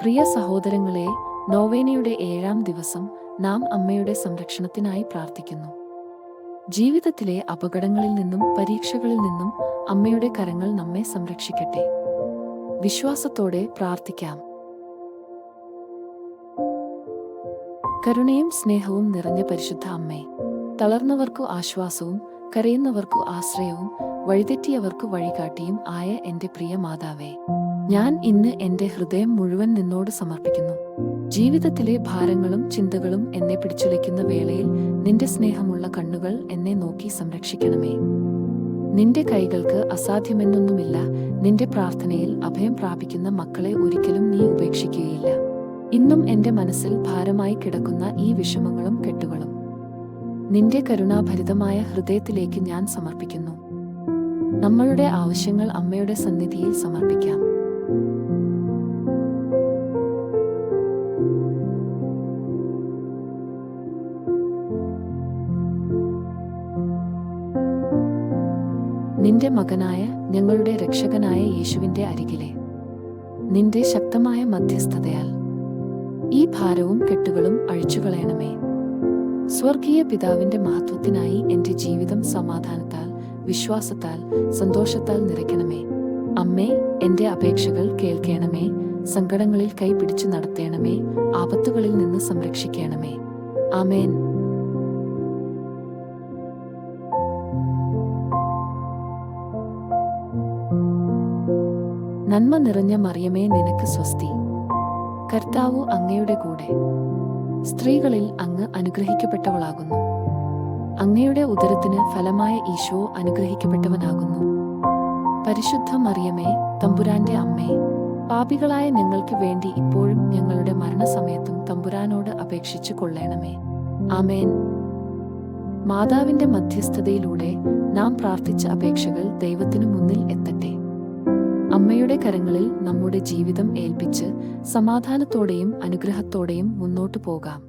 പ്രിയ സഹോദരങ്ങളെ നോവേനയുടെ ഏഴാം ദിവസം നാം അമ്മയുടെ സംരക്ഷണത്തിനായി പ്രാർത്ഥിക്കുന്നു. ജീവിതത്തിലെ അപകടങ്ങളിൽ നിന്നും പരീക്ഷകളിൽ നിന്നും അമ്മയുടെ കരങ്ങൾ നമ്മെ സംരക്ഷിക്കട്ടെ. വിശ്വാസത്തോടെ പ്രാർത്ഥിക്കാം. കരുണയും സ്നേഹവും നിറഞ്ഞ പരിശുദ്ധ അമ്മേ തളർന്നവർക്കു ആശ്വാസവും കരയുന്നവർക്കു ആശ്രയവും വഴിതെറ്റിയവർക്കു വഴികാട്ടിയും ആയ എന്റെ പ്രിയ മാതാവേ. ഞാൻ ഇന്ന് എന്റെ ഹൃദയം മുഴുവൻ നിന്നോട് സമർപ്പിക്കുന്നു. ജീവിതത്തിലെ ഭാരങ്ങളും ചിന്തകളും എന്നെ പിടിച്ചുലയ്ക്കുന്ന വേളയിൽ നിന്റെ സ്നേഹമുള്ള കണ്ണുകൾ എന്നെ നോക്കി സംരക്ഷിക്കണമേ. നിന്റെ കൈകൾക്ക് അസാധ്യമെന്നൊന്നുമില്ല. നിന്റെ പ്രാർത്ഥനയിൽ അഭയം പ്രാപിക്കുന്ന മക്കളെ ഒരിക്കലും നീ ഉപേക്ഷിക്കുകയില്ല. ഇന്നും എന്റെ മനസ്സിൽ ഭാരമായി കിടക്കുന്ന ഈ വിഷമങ്ങളും കെട്ടുകളും നിന്റെ കരുണാഭരിതമായ ഹൃദയത്തിലേക്ക് ഞാൻ സമർപ്പിക്കുന്നു. നമ്മളുടെ ആവശ്യങ്ങൾ അമ്മയുടെ സന്നിധിയിൽ സമർപ്പിക്കാം. നിന്റെ മകനായ ഞങ്ങളുടെ രക്ഷകനായ യേശുവിന്റെ അരികിലെ. നിന്റെ ശക്തമായ മധ്യസ്ഥതയാൽ ഈ ഭാരവും കെട്ടുകളും അഴിച്ചുകളയണമേ. സ്വർഗീയ പിതാവിന്റെ മഹത്വത്തിനായി എന്റെ ജീവിതം സമാധാനത്താൽ വിശ്വാസത്താൽ സന്തോഷത്താൽ നിറയ്ക്കണമേ. അമ്മേ എന്റെ അപേക്ഷകൾ കേൾക്കണമേ. സങ്കടങ്ങളിൽ കൈപിടിച്ചു നടത്തേണമേ. ആപത്തുകളിൽ നിന്ന് സംരക്ഷിക്കണമേ. ആമേൻ. നന്മ നിറഞ്ഞ മറിയമേ നിനക്ക് സ്വസ്തി. കർത്താവു അങ്ങയുടെ കൂടെ. സ്ത്രീകളിൽ അങ്ങ് അനുഗ്രഹിക്കപ്പെട്ടവളാകുന്നു. അങ്ങയുടെ ഉദരത്തിന് ഫലമായ ഈശോ അനുഗ്രഹിക്കപ്പെട്ടവനാകുന്നു. പരിശുദ്ധ മറിയമേ തമ്പുരാന്റെ അമ്മേ പാപികളായ ഞങ്ങൾക്ക് വേണ്ടി ഇപ്പോഴും ഞങ്ങളുടെ മരണസമയത്തും തമ്പുരാനോട് അപേക്ഷിച്ചു കൊള്ളേണമേ. ആമേൻ. മാതാവിന്റെ മധ്യസ്ഥതയിലൂടെ നാം പ്രാർത്ഥിച്ച അപേക്ഷകൾ ദൈവത്തിനു അമ്മയുടെ കരങ്ങളിൽ നമ്മുടെ ജീവിതം ഏൽപ്പിച്ച് സമാധാനത്തോടെയും അനുഗ്രഹത്തോടെയും മുന്നോട്ടു പോകാം.